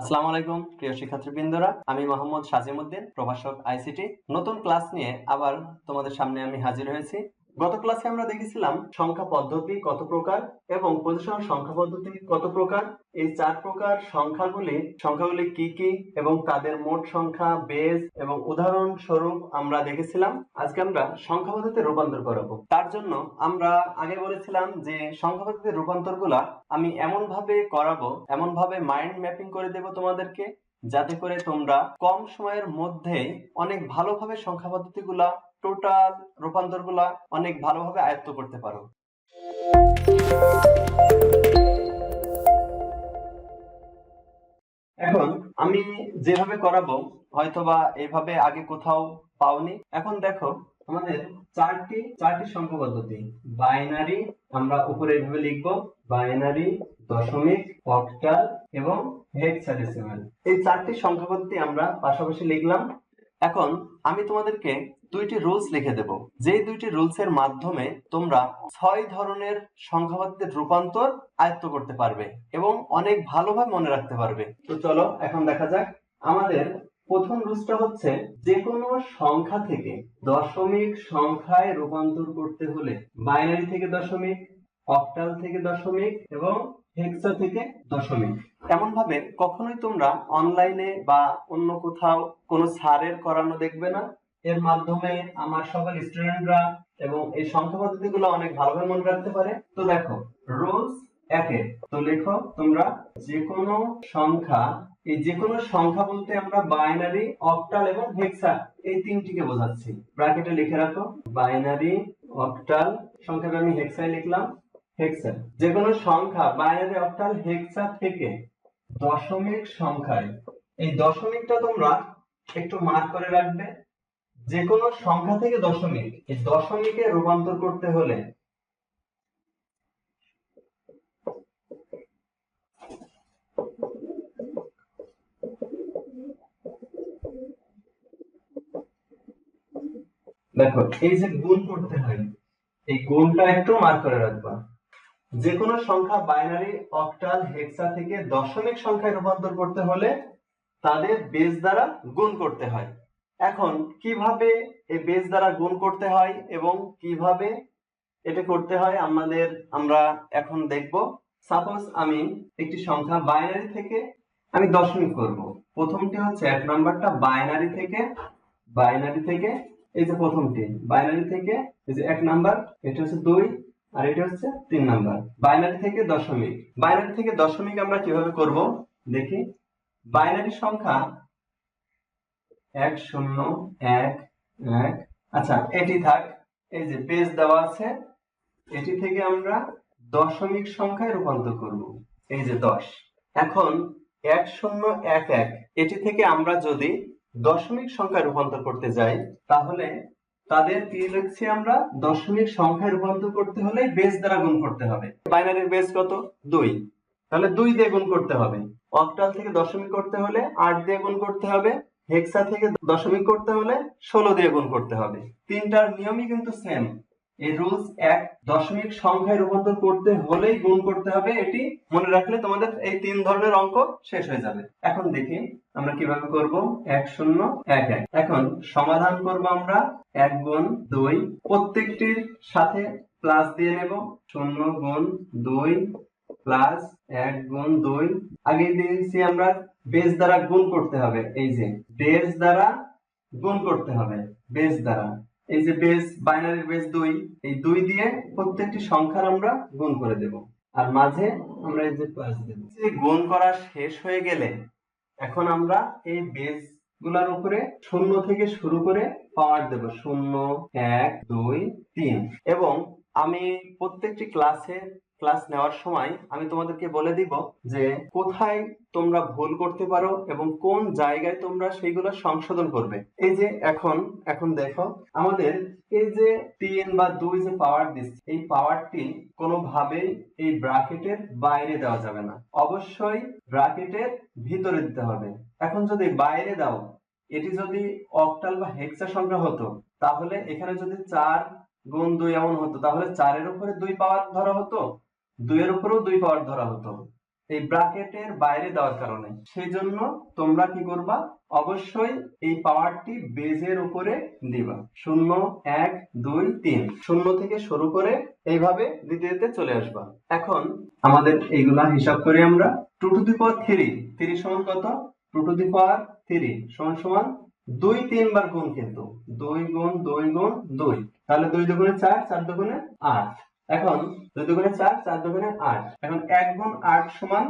আসসালামু আলাইকুম, প্রিয় শিক্ষার্থীবৃন্দরা। আমি মোহাম্মদ সাজিমুদ্দিন প্রভাষক আইসিটি। নতুন ক্লাস নিয়ে আবার তোমাদের সামনে আমি হাজির হয়েছি। গত ক্লাসে আমরা দেখেছিলাম সংখ্যা পদ্ধতি কত প্রকার এবং পজিশনাল সংখ্যা পদ্ধতি কত প্রকার। এই চার প্রকার সংখ্যাগুলি সংখ্যাগুলি কি কি এবং তাদের মোট সংখ্যা বেজ এবং উদাহরণ স্বরূপ আমরা দেখেছিলাম। আজকে আমরা সংখ্যা পদ্ধতিতে রূপান্তর করাবো। তার জন্য আমরা আগে বলেছিলাম যে সংখ্যা পদ্ধতির রূপান্তরগুলা আমি এমন ভাবে করাবো এমন ভাবে মাইন্ড ম্যাপিং করে দেব তোমাদেরকে, যাতে করে তোমরা কম সময়ের মধ্যে অনেক ভালোভাবে সংখ্যা পদ্ধতিগুলা টোটাল রূপান্তরগুলা অনেক ভালোভাবে আয়ত্ত করতে পারো। এখন আমি যেভাবে করাবো, হয়তোবা এভাবে আগে কোথাও পাওনি। এখন দেখো, আমাদের চারটি চারটি সংখ্যা পদ্ধতি। বাইনারি আমরা উপরে এভাবে লিখব, বাইনারি, দশমিক, অক্টাল এবং হেক্সাডেসিমাল এই চারটি সংখ্যা পদ্ধতি আমরা পাশাপাশি লিখলাম। এখন আমি তোমাদেরকে দুইটি রুলস লিখে দেব। যেই দুইটি রুলস এর মাধ্যমে তোমরা ছয় ধরনের সংখ্যা রূপান্তর আয়ত্ত করতে পারবে এবং অনেক ভালোভাবে মনে রাখতে পারবে। তো চলো, এখন দেখা যাক। আমাদের প্রথম রুলসটা হচ্ছে যে কোনো সংখ্যা থেকে দশমিক সংখ্যায় রূপান্তর করতে হলে বাইনারি থেকে দশমিক, অক্টাল থেকে দশমিক এবং হেক্সা থেকে দশমিক। এমন ভাবে কখনোই তোমরা অনলাইনে বা অন্য কোথাও কোনো স্যারের করানো দেখবে না। এর মাধ্যমে আমার সকল স্টুডেন্টরা এবং এই সংখ্যা পদ্ধতিগুলো অনেক ভালোভাবে মনে রাখতে পারে। তো দেখো রোজ একে। তো লেখো, তোমরা যে কোনো সংখ্যা, এই যে কোনো সংখ্যা বলতে আমরা বাইনারি অক্টাল এবং হেক্সা এই তিনটিকে বোঝাচ্ছি। ব্র্যাকেটে লিখে রাখো বাইনারি অক্টাল সংখ্যাকে আমি হেক্সায় লিখলাম। হেক্সা যে কোনো সংখ্যা বাইনারি অক্টাল হেক্সা থেকে দশমিক সংখ্যায়। এই দশমিকটা তোমরা একটু মার্ক করে রাখবে। যে কোনো সংখ্যা থেকে দশমিক, এই দশমিকে রূপান্তর করতে হলে দেখো, এই যে গুণ করতে হয়, এই গুণটা একটু মার্ক করে রাখবা। যে কোনো সংখ্যা বাইনারি অক্টাল হেক্সা থেকে দশমিক সংখ্যায় রূপান্তর করতে হলে তাদের বেস দ্বারা গুণ করতে হয়। এখন, কীভাবে এই বেস দ্বারা গুণ করতে হয় এবং কীভাবে এটা করতে হয় আমাদের, আমরা এখন দেখব। সাপোজ আমি একটি সংখ্যা বাইনারি থেকে আমি দশমিক করব। প্রথমটি হচ্ছে এক নাম্বারটা বাইনারি থেকে বাইনারি থেকে, এই যে প্রথমটি বাইনারি থেকে, এই যে এক নাম্বার, এটা হচ্ছে দুই আর এটা হচ্ছে তিন নাম্বার। বাইনারি থেকে দশমিক। বাইনারি থেকে দশমিক আমরা কীভাবে করব? দেখি। বাইনারি সংখ্যা এক শূন্য এক এক। আচ্ছা এটি থাক। এই যে পেজ দেওয়া আছে, এটি থেকে আমরা দশমিক সংখ্যায় রূপান্তর করব। এই যে দশ। এখন এক শূন্য এক এক, এটি থেকে আমরা যদি দশমিক সংখ্যায় রূপান্তর করতে যাই, তাহলে তাদের কি লিখছি আমরা দশমিক সংখ্যায় রূপান্তর করতে হলে বেস দ্বারা গুণ করতে হবে। বাইনারির বেস কত? দুই। তাহলে দুই দিয়ে গুণ করতে হবে। অক্টাল থেকে দশমিক করতে হলে আট দিয়ে গুণ করতে হবে। হেক্সা থেকে দশমিক করতে হলে ষোলো দিয়ে গুণ করতে হবে। তিনটার নিয়মই কিন্তু সেম এই রুলস এক দশমিক সংখ্যায় রূপান্তর করতে হলেই গুণ করতে হবে। এটি মনে রাখলে তোমাদের এই তিন ধরনের অঙ্ক শেষ হয়ে যাবে। এখন দেখি আমরা কীভাবে করব। এক শূন্য, এক এক। এখন সমাধান করব আমরা এক গুণ দুই। প্রত্যেকটির সাথে প্লাস দিয়ে নেব। শূন্য গুণ দুই প্লাস এক গুণ দুই। আগে দিয়েছি আমরা বেস দ্বারা গুণ করতে হবে। এই যে বেস দ্বারা গুণ করতে হবে। বেস দ্বারা। এই যে বেস বাইনারি বেস দুই, এই দুই দিয়ে প্রত্যেকটি সংখ্যার আমরা গুণ করে দেব। আর মাঝে আমরা এই যে প্লাস দেব। এই গুণ করা শেষ হয়ে গেলে এখন আমরা এই বেসগুলার উপরে শূন্য থেকে শুরু করে পাওয়ার দেব। শূন্য, এক, দুই, তিন। এবং আমি প্রত্যেকটি ক্লাসে ক্লাস নেওয়ার সময় আমি তোমাদেরকে বলে দিব যে কোথায় তোমরা ভুল করতে পারো এবং কোন জায়গায় তোমরা সেইগুলো সংশোধন করবে। এই যে এখন এখন দেখো, আমাদের এই যে তিন বা দুই যে পাওয়ার দিচ্ছে, এই পাওয়ারটি কোনোভাবেই এই ব্রাকেটের বাইরে দেওয়া যাবে না। অবশ্যই ব্রাকেটের ভিতরে দিতে হবে। এখন যদি বাইরে দাও, এটি যদি অক্টাল বা হেক্সা সংখ্যা হতো, তাহলে এখানে যদি চার গুণ দুই এমন হতো, তাহলে চারের উপরে দুই পাওয়ার ধরা হতো? দুইয়ের উপরেও দুই পাওয়ার ধরা হতো। এই ব্র্যাকেটের বাইরে দেওয়ার কারণে। সেই জন্য তোমরা কি করবা? অবশ্যই এই পাওয়ারটি বেজের উপরে দিবা। শূন্য, এক, দুই, তিন। শূন্য থেকে শুরু করে এইভাবে দিতে দিতে চলে আসবা। এখন আমাদের এইগুলা হিসাব করি আমরা। Two to the power three three সমান কত? Two to the power three সমান সমান দুই তিনবার গুণ কিন্তু। দুই গুণ দুই গুণ, দুই। তাহলে দুই দুগুণে চার চার দুগুণে আট। এখন দুই দুগুণে চার চার দুগুণে আট। এখন এক গুণ আট সমান,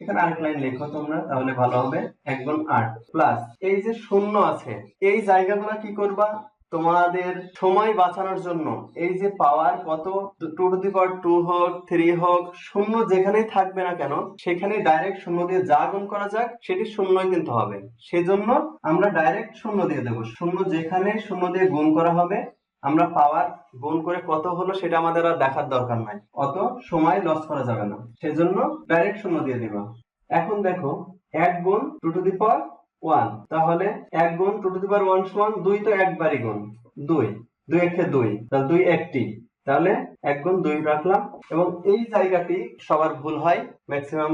এখানে আরেক লাইন লেখো তোমরা, তাহলে ভালো হবে। এক গুণ আট প্লাস এই যে শূন্য আছে, এই জায়গাগুলো কি করবা? তোমাদের সময় বাঁচানোর জন্য এই যে পাওয়ার কত? Two to the power two হোক থ্রি হোক, শূন্য যেখানেই থাকবে না কেন, সেখানে ডাইরেক্ট শূন্য দিয়ে যা গুণ করা যাক, সেটি শূন্যই কিন্তু হবে। সেজন্য আমরা ডাইরেক্ট শূন্য দিয়ে দেবো। শূন্য যেখানে শূন্য দিয়ে গুণ করা হবে আমরা পাওয়ার গুণ করে কত হলো সেটা আমাদের আর দেখার দরকার নাই। অত সময় লস করা যাবে না। সেজন্য ডাইরেক্ট শূন্য দিয়ে দিবা। এখন দেখো, এক গুণ two to the power one তাহলে এক গুণ two to the power one সমান দুই তো একবারই গুণ। দুই। দুই একে দুই। তাহলে দুই একটি। তাহলে এক গুণ দুই রাখলাম। এবং এই জায়গাটি সবার ভুল হয় ম্যাক্সিমাম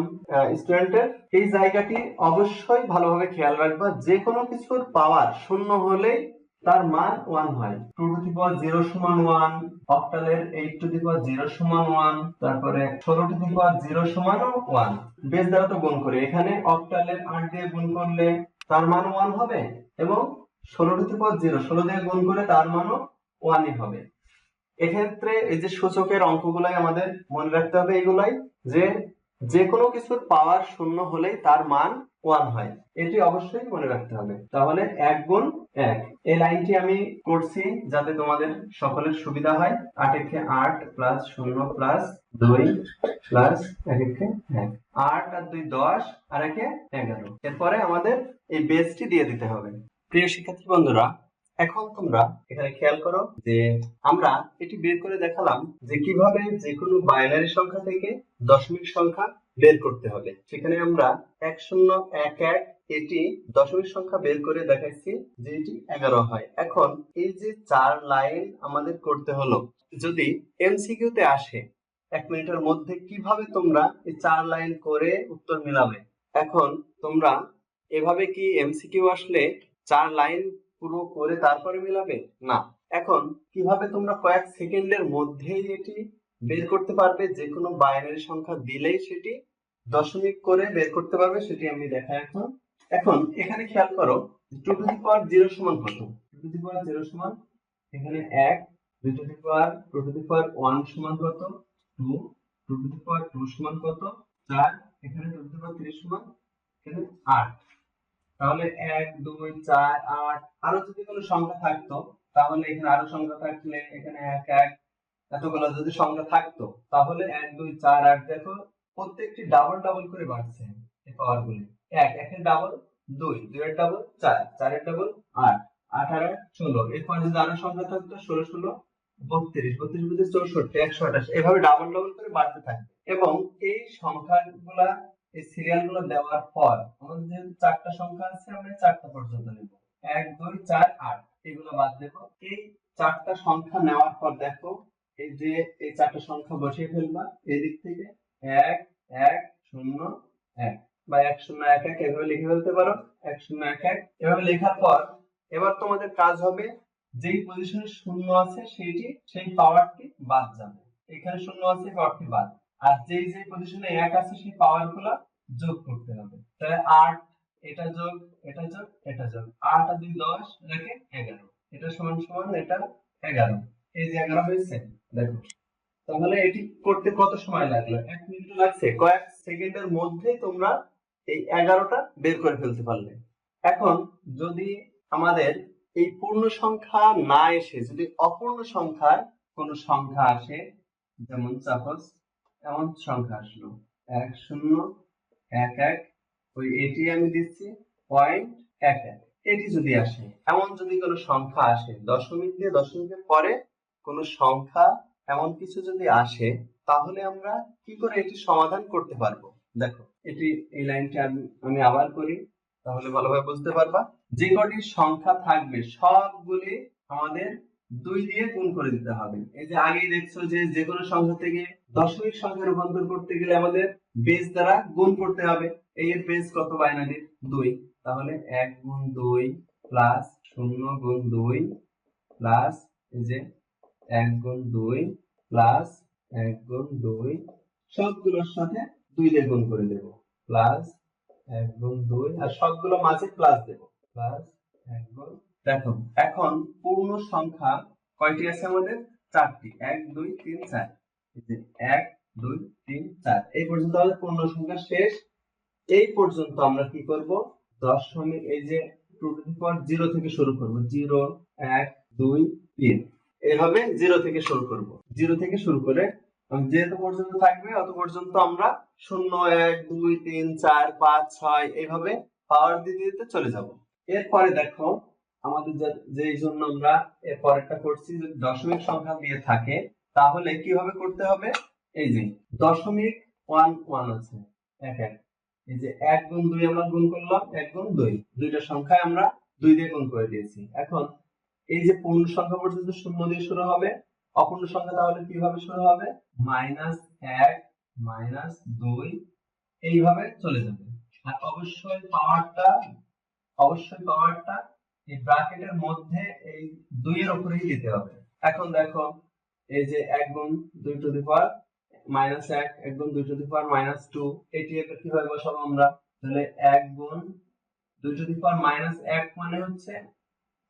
স্টুডেন্টের এই জায়গাটি অবশ্যই ভালোভাবে খেয়াল রাখবা। যে কোনো কিছুর পাওয়ার শূন্য হলেই তার মান ওয়ান হয়। Two to the power zero সমান one অক্টালের eight to the power zero সমান ওয়ান তারপরে ষোলো টু দি পাওয়ার জিরো সমান ওয়ান বেস দ্বারা তো গুণ করি, এখানে অক্টালের আট দিয়ে গুণ করলে তার মান ওয়ান হবে এবং ষোলো টু দি পাওয়ার জিরো ষোলো দিয়ে গুণ করে তার মানও ওয়ানই হবে। এক্ষেত্রে এই যে সূচকের অঙ্কগুলাই আমাদের মনে রাখতে হবে, এগুলাই যে যে কোনো কিছুর পাওয়ার শূন্য হলেই তার মান ওয়ান হয়। এটি অবশ্যই মনে রাখতে হবে। তাহলে এক গুণ এক। এই লাইনটি আমি করছি যাতে তোমাদের সকলের সুবিধা হয়। আট একে আট প্লাস শূন্য প্লাস দুই প্লাস এক একে এক। আট আর দুই দশ, আর একে এগারো। এরপরে আমাদের এই বেসটি দিয়ে দিতে হবে। প্রিয় শিক্ষার্থী বন্ধুরা এখন তোমরা এখানে খেয়াল করো যে আমরা এটি বের করে দেখালাম যে কীভাবে যে কোনো বাইনারি সংখ্যা থেকে দশমিক সংখ্যা বের করতে হবে। সেখানে আমরা এক শূন্য, এক এক, এটি দশমিক সংখ্যা বের করে দেখাচ্ছি যে এটি এগারো হয়। এখন এই যে চার লাইন আমাদের করতে হলো, যদি এমসিকিউতে আসে, এক মিনিটের মধ্যে কীভাবে তোমরা এই চার লাইন করে উত্তর মিলাবে? এখন তোমরা এভাবে কি এমসিকিউ আসলে চার লাইন পুরো করে তারপরে মিলাবে? না। এখন কীভাবে তোমরা কয়েক সেকেন্ডের মধ্যেই এটি বের করতে পারবে? যে কোনো বাইনারি সংখ্যা দিলেই সেটি দশমিক করে বের করতে পারবে, সেটি আমি দেখাই এখন। এখন এখানে খেয়াল করো, two to the power zero সমান কত? Two to the power zero সমান, এখানে এক, দুই to the power, two to the power one সমান কত? Two two to the power two সমান কত? চার, এখানে two to the power three সমান, এখানে আট। তাহলে এক, দুই, চার, আট, আরও যদি কোনো সংখ্যা থাকতো, তাহলে এখানে আরও সংখ্যা থাকলে এখানে এক এক, এতগুলো যদি সংখ্যা থাকতো, তাহলে এক, দুই, চার, আট, দেখো, প্রত্যেকটি ডাবল ডাবল করে বাড়ছে এই পাওয়ার গুলি। এক, একের ডাবল দুই, দুইয়ের ডাবল চার, চারের ডাবল আট আট ষোলো। এরপর যদি আরও সংখ্যা থাকতো, ষোলো ষোলো, বত্রিশ বত্রিশ বত্রিশ চৌষট্টি, একশো আঠাশ। এভাবে ডাবল ডাবল করে বাড়তে থাকে এবং এই সংখ্যাগুলা এই সিরিয়ালগুলো দেওয়ার পর আমাদের যেহেতু চারটা সংখ্যা আছে, আমরা চারটা পর্যন্ত নেব। এক, দুই, চার, আট। এগুলো বাদ দেবো। এই চারটা সংখ্যা নেওয়ার পর দেখো, এই যে এই চারটা সংখ্যা বসিয়ে ফেলবা এই দিক থেকে এক এক, শূন্য, এক। বা এক, শূন্য, এক এক, এভাবে লিখে ফেলতে পারো। এক, শূন্য, এক এক। এভাবে লেখার পর এবার তোমাদের কাজ হবে, যেই পজিশনে শূন্য আছে সেইটি, সেই পাওয়ারটি বাদ যাবে। এখানে শূন্য আছে পাওয়ারটি বাদ। আর যেই যেই পজিশনে এক আছে, সেই পাওয়ারগুলা যোগ করতে হবে। তাহলে আট, এটা যোগ এটা যোগ এটা যোগ। আট আর দুই দশ, এটাকে এগারো। এটা সমান সমান, এটা এগারো। এই যে এগারো হয়েছে, দেখো। তাহলে এটি করতে কত সময় লাগল? এক মিনিট লাগছে। কয়েক সেকেন্ডের মধ্যেই তোমরা এই এগারোটা বের করে ফেলতে পারলে। এখন যদি আমাদের এই পূর্ণ সংখ্যা না এসে, যদি অপূর্ণ সংখ্যার কোন সংখ্যা আসে, যেমন সাপোজ এমন সংখ্যা আসলো, এক শূন্য এক এক, ওই এটি আমি দিচ্ছি পয়েন্ট এক এক। এটি যদি আসে, এমন যদি কোনো সংখ্যা আসে, দশমিক দিয়ে দশমিকের পরে কোনো সংখ্যা, এমন কিছু যদি আসে, তাহলে আমরা কি করে এটি সমাধান করতে পারব? দেখো, এটি, এই লাইনটি আমি আমি আবার করি, তাহলে ভালোভাবে বুঝতে পারবা। যে কটি সংখ্যা থাকবে, সবগুলি আমাদের দুই দিয়ে গুণ করে দিতে হবে। এই যে আগেই দেখছ যে যে কোনো সংখ্যা থেকে দশমিক সংখ্যা রূপান্তর করতে গেলে আমাদের বেস দ্বারা গুণ করতে হবে। এই এর বেস কত? বাইনারির দুই। তাহলে এক গুণ দুই প্লাস শূন্য গুণ দুই প্লাস এই যে এক গুণ দুই প্লাস এক গুণ দুই সবগুলোর সাথে দুই দিয়ে গুণ করে দেব। প্লাস এক গুণ দুই আর সবগুলো মাঝে প্লাস দেব। প্লাস এক গুণ দেখো, এখন পূর্ণ সংখ্যা কয়টি আছে আমাদের? চারটি। এক, দুই, তিন, চার। এক দুই, তিন, চার। এই পর্যন্ত আমাদের পূর্ণ সংখ্যা শেষ। এই পর্যন্ত আমরা কি করব? দশমিক এই যে জিরো থেকে শুরু করব। জিরো এক, দুই, তিন। এভাবে জিরো থেকে শুরু করব। জিরো থেকে শুরু করে যেহেতু পর্যন্ত থাকবে, অত পর্যন্ত আমরা শূন্য, এক, দুই, তিন, চার, পাঁচ, ছয় এইভাবে পাওয়ার দিতে দিতে চলে যাব। এরপরে দেখো আমাদের যেই জন্য আমরা এর পরেরটা করছি, যদি দশমিক সংখ্যা দিয়ে থাকে, তাহলে কীভাবে করতে হবে? এই যে দশমিক ওয়ান ওয়ান আছে এক এক এই যে এক গুণ দুই আমরা গুণ করলাম, এক গুণ দুই, দুইটা সংখ্যায় আমরা দুই দিয়ে গুণ করে দিয়েছি। এখন এই যে পূর্ণ সংখ্যা পর্যন্ত শূন্য দিয়ে শুরু হবে, অপূর্ণ সংখ্যা তাহলে কীভাবে শুরু হবে? মাইনাস এক মাইনাস দুই, এইভাবে চলে যাবে। আর অবশ্যই পাওয়ারটা অবশ্যই পাওয়ারটা এই ব্র্যাকেটের মধ্যে এই দুইয়ের উপরেই দিতে হবে। এখন দেখো, এই যে এক গুণ দুই টু দি পাওয়ার মাইনাস এক এক গুণ দুই to the power minus two এটি কীভাবে বসাবো আমরা? তাহলে এক গুণ দুই টু পাওয়ার মাইনাস এক মানে হচ্ছে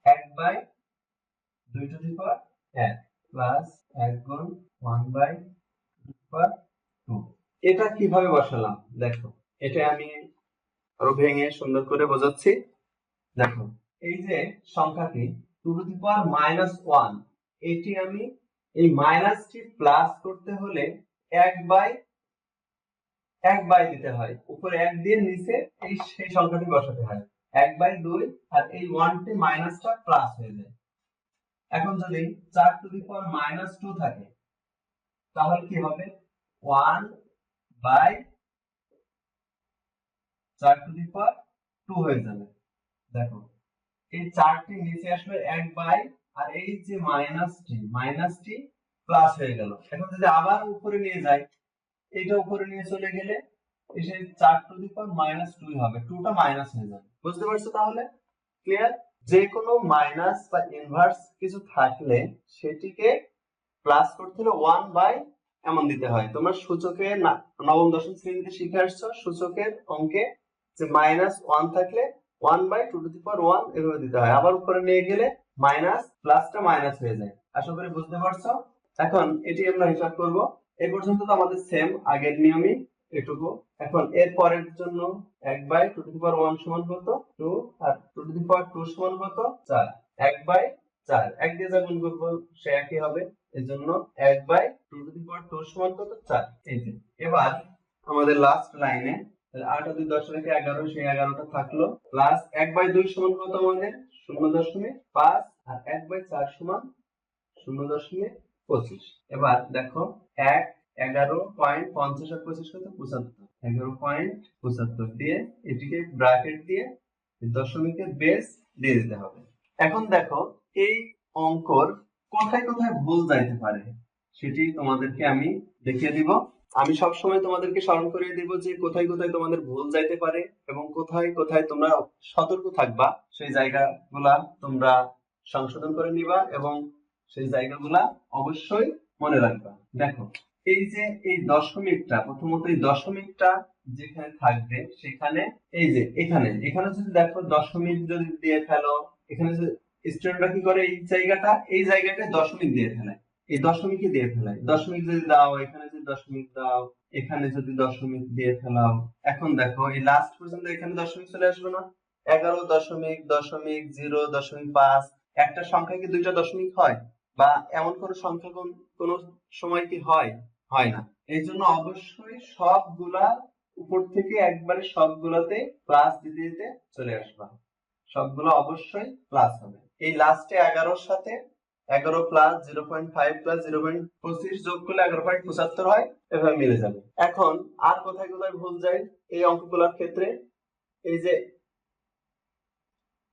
এক বাই দুই টু পাওয়ার এক প্লাস এক গুণ ওয়ান বাই পাওয়ার টু এটা কীভাবে বসালাম? দেখো, এটা আমি আরও ভেঙে সুন্দর করে বোঝাচ্ছি। দেখো, এই যে সংখ্যাটি two to the power minus one এটি আমি এই মাইনাসটি প্লাস করতে হলে এক বাই এক বাই দিতে হয়। উপরে এক দিয়ে নিচে এই সেই সংখ্যাটি বসাতে হয়। এক বাই দুই, আর এই ওয়ানটি মাইনাসটা প্লাস হয়ে যায়। এখন যদি চার to the power minus two থাকে, তাহলে কি হবে? ওয়ান বাই চার টু দি পাওয়ার টু হয়ে যাবে। দেখো, এই চারটি নিচে আসবে এক বাই, আর এই যে মাইনাসটি মাইনাসটি প্লাস হয়ে গেল। এখন যদি আবার উপরে নিয়ে যাই, এটা উপরে নিয়ে চলে গেলে এসে চার টু দি পাওয়ার মাইনাস টুই হবে। টুটা মাইনাস হয়ে যাবে। বুঝতে পারছ তাহলে? ক্লিয়ার যে কোনো মাইনাস বা ইনভার্স কিছু থাকলে সেটিকে প্লাস করতে হলে ওয়ান বাই এমন দিতে হয়। তোমরা সূচকে নবম, দশম শ্রেণীতে শিখে আসছো, সূচকের অঙ্কে যে মাইনাস ওয়ান থাকলে one by two to the power one এভাবে দিতে হয়। আবার উপরে নিয়ে গেলে মাইনাস প্লাসটা মাইনাস হয়ে যায়। আশা করি বুঝতে পারছ? এখন এটি আমরা হিসাব করব। এই পর্যন্ত তো আমাদের সেম আগের নিয়মই এটুকু। এখন এর পরের জন্য এক by two to the power one সমান কত? Two R two to the power two সমান কত? চার। এক বাই চার। এক দিয়ে যা গুণ করব, সে একই হবে। এই জন্য এক by two to the power two সমান কত? চার। এই যে, এবার আমাদের লাস্ট লাইনে আট দুই দশ রেখে এগারো, সেই এগারোটা থাকল। প্লাস এক বাই দুই সমান কত আমাদের? শূন্য দশমিক পাঁচ। আর এক বাই চার সমান শূন্য দশমিক পঁচিশ। এবার দেখো, এক, এগারো পয়েন্ট পঞ্চাশ আর পঁচিশ কত? পঁচাত্তর। এগারো পয়েন্ট পঁচাত্তর দিয়ে এটিকে ব্র্যাকেট দিয়ে দশমিকের বেস দিয়ে দিতে হবে। এখন দেখো, এই অঙ্কর কোথায় কোথায় ভুল যাইতে পারে সেটি তোমাদেরকে আমি দেখিয়ে দিব। আমি সব সময় তোমাদেরকে স্মরণ করিয়ে দিব যে কোথায় কোথায় তোমাদের ভুল যাইতে পারে এবং কোথায় কোথায় তোমরা সতর্ক থাকবা। সেই জায়গাগুলা তোমরা সংশোধন করে নিবা এবং সেই জায়গাগুলা অবশ্যই মনে রাখবা। দেখো, এই যে এই দশমিকটা, প্রথমত এই দশমিকটা যেখানে থাকবে, সেখানে এই যে এখানে এখানে যদি দেখো দশমিক যদি দিয়ে ফেলো, এখানে স্টুডেন্টরা কি করে এই জায়গাটা এই জায়গাটা দশমিক দিয়ে ফেলে। এই দশমিকই দিয়ে ফেলে। দশমিক যদি দাও, এখানে যদি দশমিক দাও, এখানে যদি দশমিক দিয়ে ফেলাও। এখন দেখো, এই লাস্ট পর্যন্ত এখানে দশমিক চলে আসবে না। এগারো দশমিক দশমিক জিরো দশমিক পাঁচ, একটা সংখ্যা কি দুইটা দশমিক হয়? বা এমন কোন সংখ্যা কোন সময় কি হয়? হয় না। এই জন্য অবশ্যই সবগুলা উপর থেকে একবারে সবগুলাতে প্লাস দিতে দিতে চলে আসবা। সবগুলো অবশ্যই প্লাস হবে। এই লাস্টে এগারোর সাথে এগারো plus zero point five plus zero point পঁচিশ যোগ করলে এগারো পয়েন্ট পঁচাত্তর হয়, এভাবে মিলে যাবে। এখন আর কোথায় কোথায় ভুল যায় এই অঙ্কগুলোর ক্ষেত্রে? এই যে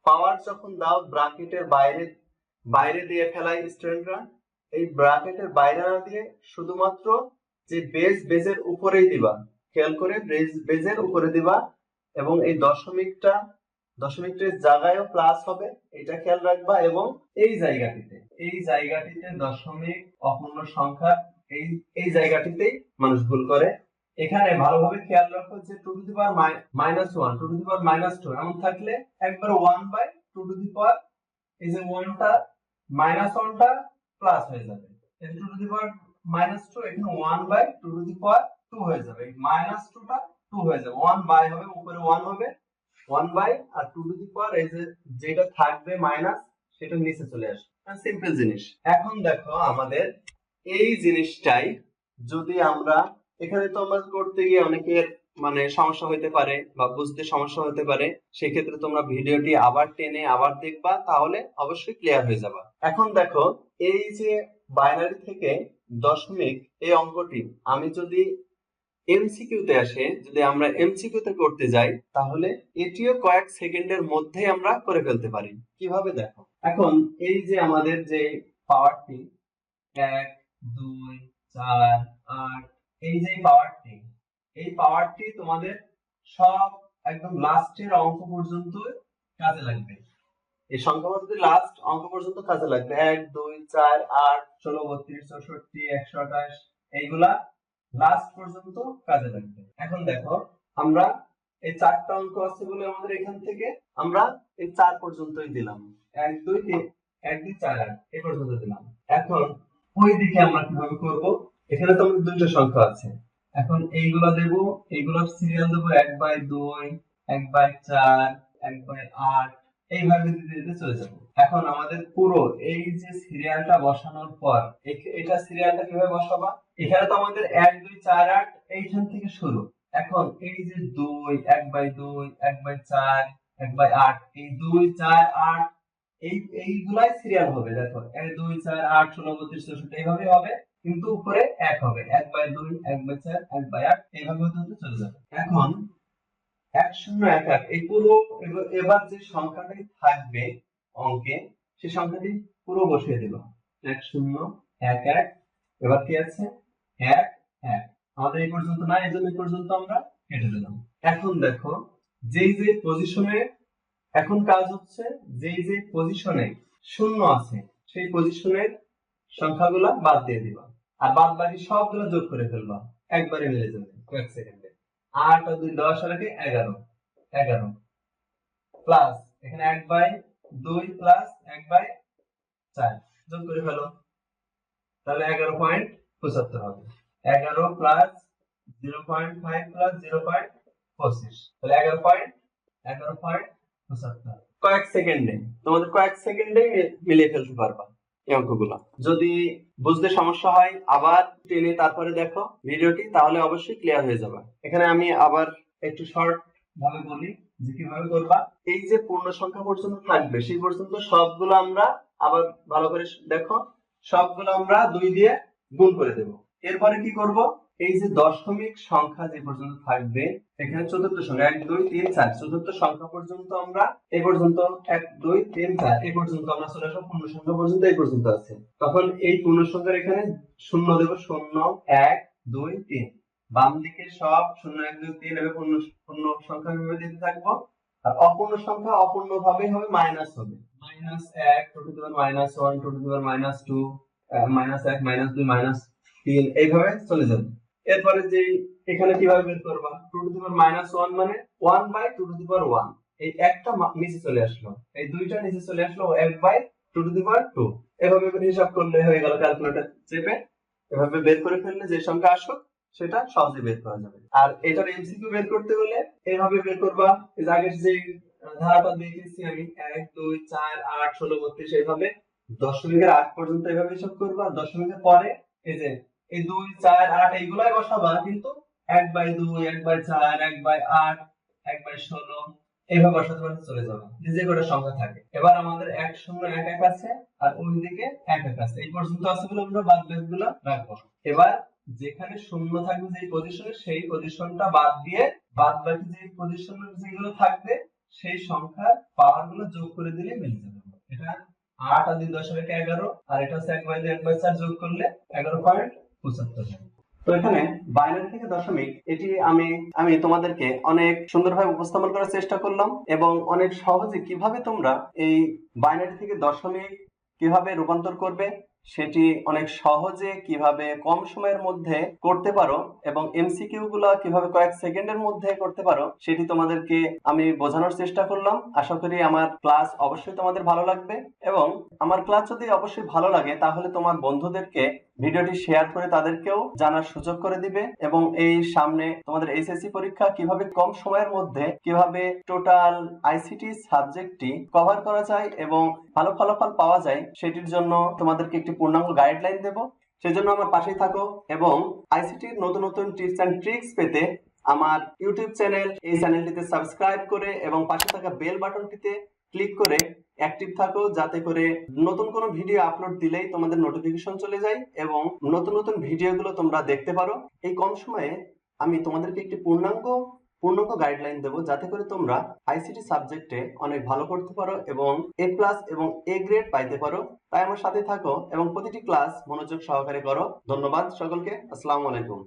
পাওয়ার যখন দাও ব্রাকেটের বাইরে বাইরে দিয়ে ফেলায় স্টুডেন্টরা এই ব্রাকেটের বাইরে না দিয়ে শুধুমাত্র যে বেস বেজের উপরেই দিবা। খেয়াল করে বেজ- বেজের উপরে দিবা এবং এই দশমিকটা দশমিকটির জায়গায়ও প্লাস হবে, এটা খেয়াল রাখবা এবং এই জায়গাটিতে এই জায়গাটিতে দশমিক অপূর্ণ সংখ্যা এই এই জায়গাটিতেই মানুষ ভুল করে। এখানে ভালোভাবে খেয়াল রাখো যে two to the power minus one two to the power minus two এমন থাকলে একবার one by two to the power এই যে ওয়ানটা মাইনাস ওয়ানটা প্লাস হয়ে যাবে। Two to the power minus two এখানে one by two to the power two হয়ে যাবে। মাইনাস টুটা টু হয়ে যাবে। ওয়ান বাই হবে, উপরে ওয়ান হবে। ওয়ান বাই আর টু টু দি পাওয়ার এই যে যেটা থাকবে মাইনাস সেটা নিচে চলে আসবে। সিম্পল জিনিস। এখন দেখো আমাদের এই জিনিসটাই যদি আমরা, এখানে তো আমরা করতে গিয়ে অনেকের মানে সমস্যা হতে পারে বা বুঝতে সমস্যা হতে পারে, সেক্ষেত্রে তোমরা ভিডিওটি আবার টেনে আবার দেখবা, তাহলে অবশ্যই ক্লিয়ার হয়ে যাবে। এখন দেখো, এই যে বাইনারি থেকে দশমিক এই অঙ্কটি, আমি যদি এমসিকিউ তে আসে, যদি আমরা এমসিকিউ তে করতে যাই, তাহলে এটিও কয়েক সেকেন্ডের মধ্যে আমরা করে ফেলতে পারি। কীভাবে দেখো? এখন এই যে আমাদের যে পাওয়ারটি এক, দুই, চার, আট, এই যে পাওয়ারটি এই পাওয়ারটি তোমাদের সব একদম লাস্টের অঙ্ক পর্যন্ত কাজে লাগবে। এই সংখ্যা পদ্ধতি লাস্ট অঙ্ক পর্যন্ত কাজে লাগবে। এক, দুই, চার, আট, ষোলো, বত্রিশ, চৌষট্টি, একশো আঠাশ, এইগুলা লাস্ট পর্যন্ত কাজে লাগবে। এখন দেখো, আমরা এই চারটা অঙ্ক আছে বলে আমাদের এখান থেকে আমরা এই চার পর্যন্তই দিলাম। এক, দুই, তিন, এক, দুই, চার, আট, এই পর্যন্ত দিলাম। এখন ওই দিকে আমরা কীভাবে করব? এখানে তো আমাদের দুইটা সংখ্যা আছে। এখন এইগুলা দেব, এইগুলো সিরিয়াল দেবো, এক বাই দুই, এক বাই চার, এক বাই আট, এইভাবে দিতে দিতে চলে যাব। এখন আমাদের পুরো এই যে সিরিয়ালটা বসানোর পর এটা সিরিয়ালটা কীভাবে বসাবা? এখানে তো আমাদের এক, দুই, চার, আট, এইখান থেকে শুরু। এখন এই যে দুই, এক বাই দুই, এক বাই চার, এক বাই আট, এই দুই, চার, আট, এই, এইগুলাই সিরিয়াল হবে, দেখো। এক, দুই, চার, আট, ষোলো, বত্রিশ, চৌষট্টি এইভাবে হবে। কিন্তু উপরে এক হবে। এক বাই দুই, এক বাই চার, এক বাই আট, এইভাবে হতে হতে চলে যাবে। এখন এক শূন্য এক এক এই পুরো এবার- যে সংখ্যাটাই থাকবে অঙ্কে সেই সংখ্যাটি পুরো বসিয়ে দিল। এক শূন্য, এক এক এবার কি আছে? এক এক। আমাদের এই পর্যন্ত না, এই জন্য পর্যন্ত আমরা কেটে দিলাম। এখন দেখো, যেই যে পজিশনে এখন কাজ হচ্ছে, যেই যে পজিশনে শূন্য আছে, সেই পজিশনের সংখ্যাগুলো বাদ দিয়ে দিবা। আর বাদ বাকি সবগুলো যোগ করে ফেলবা। একবারে মিলে যাবে কয়েক সেকেন্ডে। আট আর দুই, দশ আর একে এগারো। এগারো। প্লাস এখানে এক বাই দুই প্লাস এক বাই চার। যোগ করে ফেলো। তাহলে এগারো পয়েন্ট পঁচাত্তর হবে। এগারো plus zero point five plus zero point পঁচিশ। তাহলে এগারো পয়েন্ট এগারো পয়েন্ট পঁচাত্তর। কয়েক সেকেন্ডে। তোমাদের কয়েক সেকেন্ডে মিলিয়ে ফেলতে পারবা। এই অঙ্কগুলো। যদি বুঝতে সমস্যা হয়, আবার টেনে তারপরে দেখো ভিডিওটি, তাহলে অবশ্যই ক্লিয়ার হয়ে যাবে। এখানে আমি আবার একটু শর্ট ভাবে বলি যে কীভাবে করবা। এই যে পূর্ণ সংখ্যা পর্যন্ত থাকবে, সেই পর্যন্ত সবগুলো আমরা আবার ভালো করে দেখো, সবগুলো আমরা দুই দিয়ে গুণ করে দেব। এরপরে কি করব? এই যে দশমিক সংখ্যা যে পর্যন্ত থাকবে, এখানে চতুর্থ সংখ্যা, এক, দুই, তিন, চার। চতুর্থ সংখ্যা পর্যন্ত আমরা এই পর্যন্ত এক, দুই, তিন, চার এই পর্যন্ত আমরা চলে আসব, পূর্ণ সংখ্যা পর্যন্ত এই পর্যন্ত আছে। তখন এই পূর্ণ সংখ্যার এখানে শূন্য দেব, শূন্য, এক, দুই, তিন। বাম দিকে সব শূন্য, এক, দুই, তিন এভাবে পূর্ণ পূর্ণ সংখ্যা ভাবে দিতে থাকব। আর অপূর্ণ সংখ্যা অপূর্ণ ভাবে হবে মাইনাস হবে। মাইনাস এক two to power minus one two to power minus two minus এক মাইনাস দুই মাইনাস তিন, এইভাবে চলে যাবে। এরপরে যে এখানে কীভাবে বের করবা? Two to power minus one মানে one by two to power one এই একটা নিচে চলে আসলো। এই দুইটা নিচে চলে আসলো এক by two to power two এভাবে হিসাব করলে হয়ে গেল ক্যালকুলেটর চেপে। এভাবে বের করে ফেললে যে সংখ্যা আসুক, সেটা সহজে বের করা যাবে। আর এটার এমসিকিউ বের করতে হলে এইভাবে বের করবা। আগের যে ধারাটা দেখেছি আমি, এক, দুই, চার, আট, ষোলো, বত্রিশ, এইভাবে দশমিকের আট পর্যন্ত এইভাবে হিসাব করবা। দশমিকের পরে এই যে এই দুই, চার, আট, এইগুলাই বসাবা, কিন্তু এক বাই দুই, এক বাই চার, এক বাই আট, এক বাই ষোলো এইভাবে বসাতে বসাতে চলে যাবে। যে কটা সংখ্যা থাকে। এবার আমাদের এক শূন্য এক এক আছে, আর ওই দিকে এক এক আছে। এই পর্যন্ত আছে বলে আমরা বাদ বাকিগুলো রাখব। এবার যেখানে শূন্য থাকবে যে পজিশনে সেই পজিশনটা বাদ দিয়ে বাদ বাকি যে পজিশন যেগুলো থাকবে, সেই সংখ্যার পাওয়ারগুলো যোগ করে দিলে মিলে যাবে। এটা আট আর দুই দশমিক এগারো, আর এটা হচ্ছে এক বাই দুই, এক বাই চার যোগ করলে এগারো পয়েন্ট পঁচাত্তর তো এখানে বাইনারি থেকে দশমিক, এটি আমি আমি তোমাদেরকে অনেক সুন্দরভাবে উপস্থাপন করার চেষ্টা করলাম এবং অনেক সহজে কীভাবে তোমরা এই বাইনারি থেকে দশমিক কীভাবে রূপান্তর করবে, সেটি অনেক সহজে কীভাবে কম সময়ের মধ্যে করতে পারো এবং এমসিকিউ গুলা কীভাবে কয়েক সেকেন্ডের মধ্যে করতে পারো, সেটি তোমাদেরকে আমি বোঝানোর চেষ্টা করলাম। আশা করি আমার ক্লাস অবশ্যই তোমাদের ভালো লাগবে এবং আমার ক্লাস যদি অবশ্যই ভালো লাগে, তাহলে তোমার বন্ধুদেরকে ভিডিওটি শেয়ার করে তাদেরকেও জানার সুযোগ করে দিবে এবং এই সামনে তোমাদের এইচএসসি পরীক্ষা কীভাবে কম সময়ের মধ্যে কীভাবে টোটাল আইসিটি সাবজেক্টটি কভার করা যায় এবং ভালো ফলাফল পাওয়া যায় সেটির জন্য তোমাদেরকে একটি পূর্ণাঙ্গ গাইডলাইন দেব। সেজন্য আমার পাশেই থাকো এবং আইসিটির নতুন নতুন টিপস অ্যান্ড ট্রিক্স পেতে আমার ইউটিউব চ্যানেল এই চ্যানেলটিতে সাবস্ক্রাইব করে এবং পাশে থাকা বেল বাটনটিতে ক্লিক করে অ্যাক্টিভ থাকো, যাতে করে নতুন কোনো ভিডিও আপলোড দিলেই তোমাদের নোটিফিকেশন চলে যায় এবং নতুন নতুন ভিডিওগুলো তোমরা দেখতে পারো। এই কম সময়ে আমি তোমাদেরকে একটি পূর্ণাঙ্গ পূর্ণাঙ্গ গাইডলাইন দেবো, যাতে করে তোমরা আইসিটি সাবজেক্টে অনেক ভালো করতে পারো এবং এ প্লাস এবং এ গ্রেড পাইতে পারো। তাই আমার সাথে থাকো এবং প্রতিটি ক্লাস মনোযোগ সহকারে করো। ধন্যবাদ সকলকে। আসসালামু আলাইকুম।